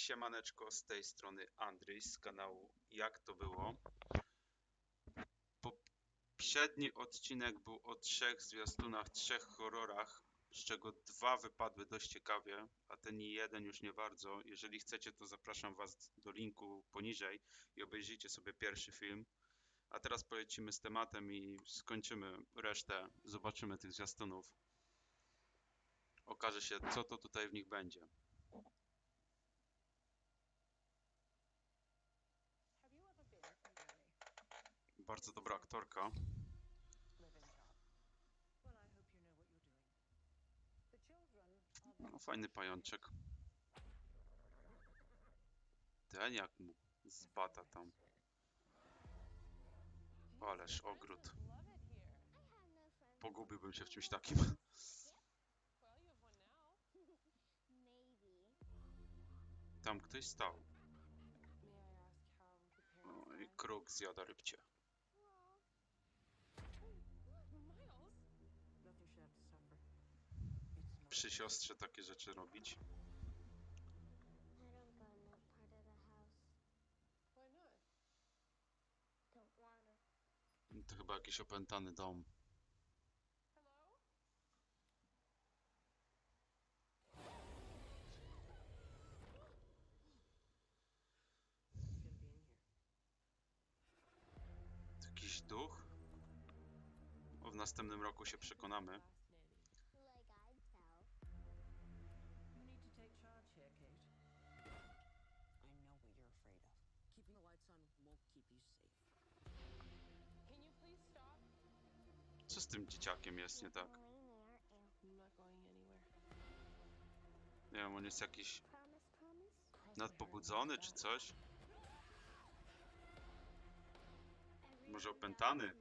Siemaneczko, z tej strony Andrzej z kanału Jak to było. Poprzedni odcinek był o trzech zwiastunach, trzech horrorach, z czego dwa wypadły dość ciekawie, a ten jeden już nie bardzo. Jeżeli chcecie, to zapraszam Was do linku poniżej i obejrzyjcie sobie pierwszy film. A teraz polecimy z tematem i skończymy resztę. Zobaczymy tych zwiastunów. Okaże się, co to tutaj w nich będzie. Have you ever been somewhere? Bardzo dobra aktorka. Live and job. Well, I hope you know what you're doing. The children are the No, fajny pajączek. Ten jak mu zbata tam. Ależ ogród. Pogubiłbym się w czymś takim. Tam ktoś stał. May I kruk zjada rybcie. Przy siostrze takie rzeczy robić. To. Chyba jakiś opętany dom. Jakiś duch? W następnym roku się przekonamy. Tym dzieciakiem jest nie tak? Nie wiem, on jest jakiś nadpobudzony czy coś? Może opętany? Miles.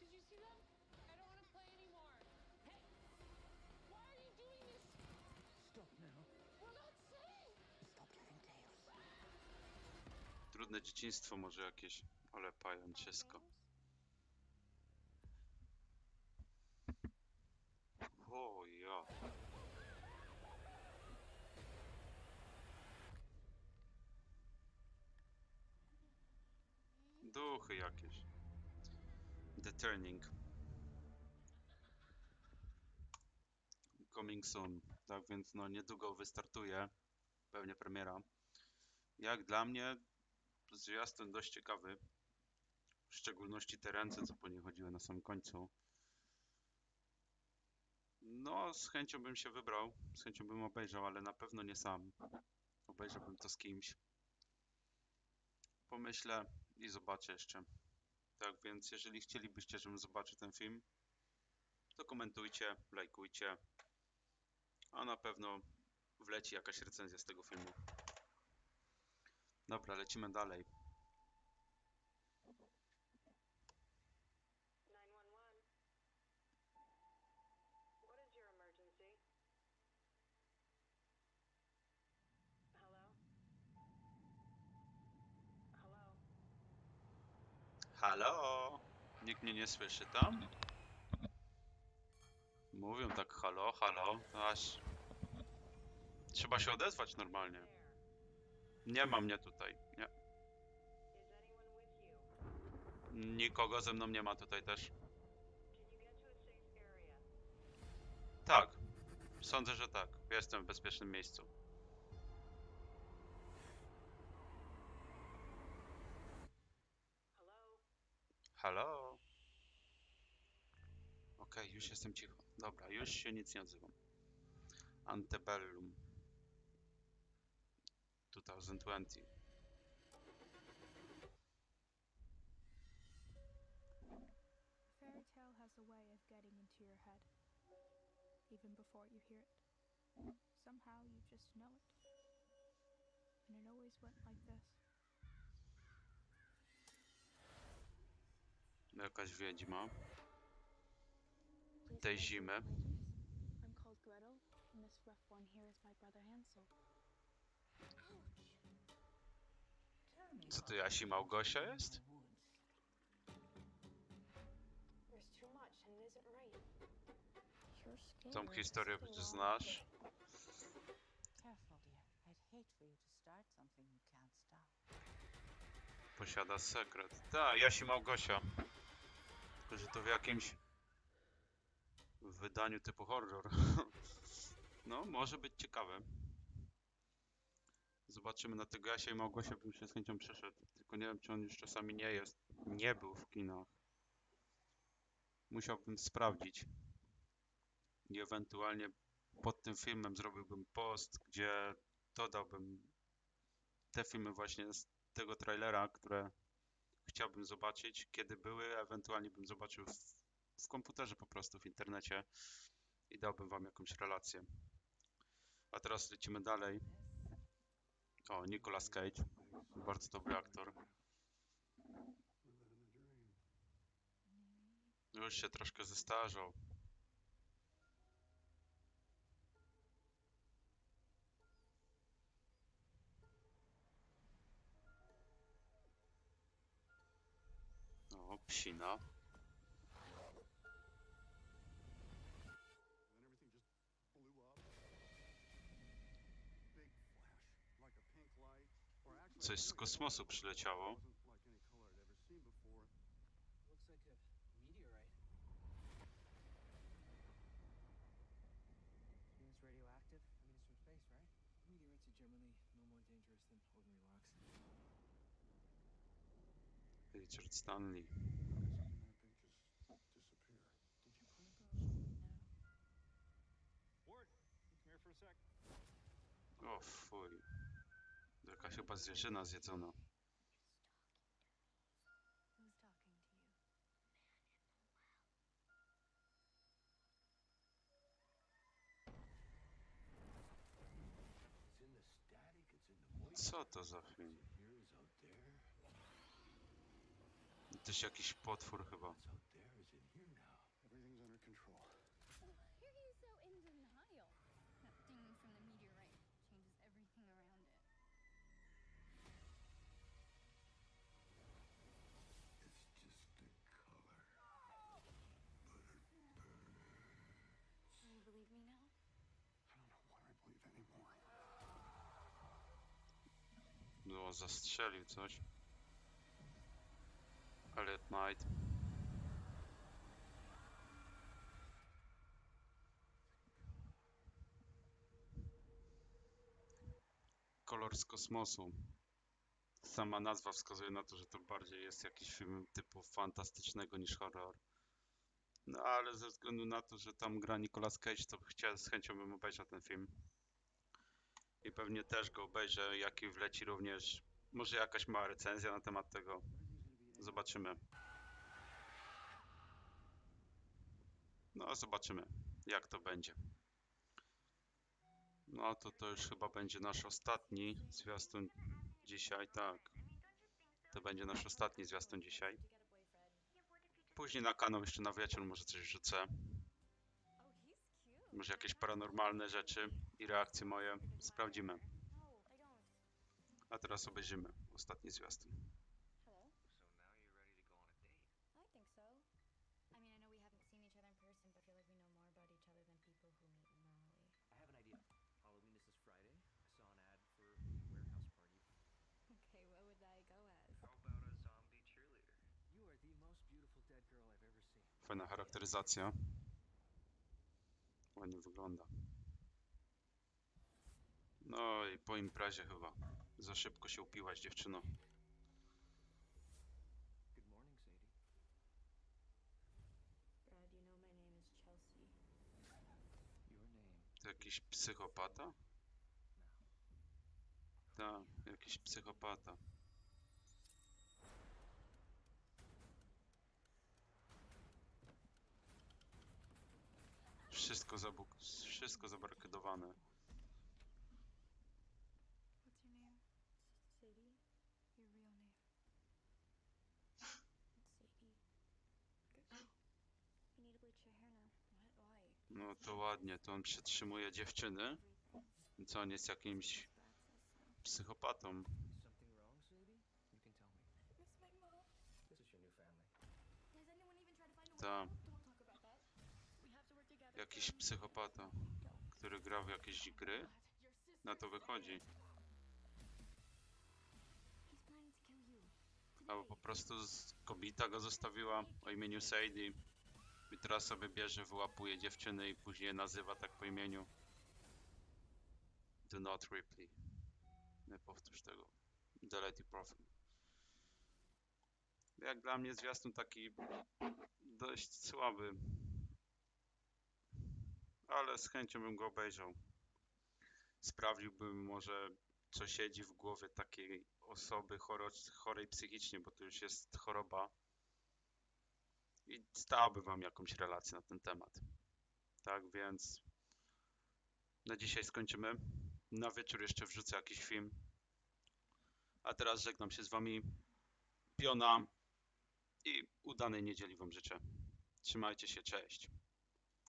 Did you see them? I don't want to play anymore. Hey! Why are you doing this? Stop now. We're not safe! Stop telling tales. Trudne dzieciństwo może jakieś, ale pajęczysko. O ja. Duchy jakieś. The Turning. Coming soon. Tak więc no niedługo wystartuje. Pewnie premiera. Jak dla mnie zwiastun dość ciekawy. W szczególności te ręce, co po nie chodziły na samym końcu. No, z chęcią bym się wybrał, z chęcią bym obejrzał, ale na pewno nie sam. Obejrzałbym to z kimś. Pomyślę i zobaczę jeszcze. Tak więc, jeżeli chcielibyście, żebym zobaczył ten film, to komentujcie, lajkujcie. A na pewno wleci jakaś recenzja z tego filmu. Dobra, lecimy dalej. 911. What is your emergency? Hello? Hello? Halo? Nikt mnie nie słyszy tam? Mówią tak halo, halo, aż... Trzeba się odezwać normalnie. Nie ma mnie tutaj, nie. Nikogo ze mną nie ma tutaj też. Tak, sądzę, że tak. Jestem w bezpiecznym miejscu. Halo? Okej, już jestem cicho. Dobra, już się nic nie odzywam. Antebellum. 2020. Fairy has a way of getting into your head, even before you hear it. Somehow you just know it. And it always went like this. Jakaś wiedźma. Tej zimy. your legends. I'm called Gretel, and this rough one here is my brother Hansel. Co to Jasi Małgosia jest? There's too much and it isn't right. You're scared. Tą historię przecież znasz. Careful, dear. I'd hate for you to start something you can't stop. Posiada sekret. Tak, Jasi Małgosia. Że to w jakimś wydaniu typu horror. No, może być ciekawe. Zobaczymy na tego Jasia i Małgosia, bym się z chęcią przeszedł. Tylko nie wiem, czy on już czasami nie jest, nie był w kinach. Musiałbym sprawdzić. I ewentualnie pod tym filmem zrobiłbym post, gdzie dodałbym te filmy właśnie z tego trailera, które chciałbym zobaczyć, kiedy były, ewentualnie bym zobaczył w, w komputerze po prostu, w internecie i dałbym wam jakąś relację. A teraz lecimy dalej. O, Nicolas Cage. Bardzo dobry aktor. Już się troszkę zestarzał. Actually, Coś I z kosmosu przyleciało. It wasn't like any color I'd ever seen before. Looks like a meteorite. You think it's radioactive? I mean, it's from space, right? Meteorites are generally no more dangerous than ordinary rocks. Richard Stanley. How did something that big just disappear? Did you put a Ward, come here for a sec. O fuj. Jakaś chyba zwierzyna zjedzona. Co to za film? Here is out there. Też jakiś potwór chyba. What's out there is in here now. Everything's under control. Why are you so in denial? That thing from the meteorite changes everything around it. It's just a color. Do you believe me now? I don't know what I believe anymore. No, zastrzelił coś. Elliot Knight. Kolor z kosmosu. Sama nazwa wskazuje na to, że to bardziej jest jakiś film typu fantastycznego niż horror. No ale ze względu na to, że tam gra Nicolas Cage, to chciałem, z chęcią bym obejrzał ten film. I pewnie też go obejrzę, jak i wleci również może jakaś mała recenzja na temat tego. Zobaczymy. No, zobaczymy, jak to będzie. No, to to już chyba będzie nasz ostatni zwiastun dzisiaj, tak. To będzie nasz ostatni zwiastun dzisiaj. Później na kanał jeszcze na wieczór może coś wrzucę. Może jakieś paranormalne rzeczy i reakcje moje. Sprawdzimy. A teraz obejrzymy ostatni zwiastun. Fajna charakteryzacja. Ładnie wygląda. No i po imprezie chyba. Za szybko się upiłaś, dziewczyno. To jakiś psychopata? Tak, jakiś psychopata. Wszystko, zabuk wszystko zabarkadowane. What's your name? Sadie? Your real name. Sadie. You need to bleach your hair now. What? Why? No to ładnie, to on przetrzymuje dziewczyny. Co, on jest jakimś psychopatą. Something wrong, Sadie? You can tell me. Miss my mom. This is your new family. Has anyone even tried to find a Ta, way jakiś psychopata, który gra w jakieś gry, na to wychodzi. Albo po prostu kobieta go zostawiła o imieniu Sadie i teraz sobie bierze, wyłapuje dziewczyny i później je nazywa tak po imieniu. Do not replay. Nie powtórz tego. Delete profile. Jak dla mnie zwiastun taki dość słaby. Ale z chęcią bym go obejrzał. Sprawdziłbym może co siedzi w głowie takiej osoby chorej psychicznie, bo to już jest choroba. I stałby wam jakąś relację na ten temat. Tak więc na dzisiaj skończymy. Na wieczór jeszcze wrzucę jakiś film. A teraz żegnam się z wami. Piona i udanej niedzieli wam życzę. Trzymajcie się, cześć.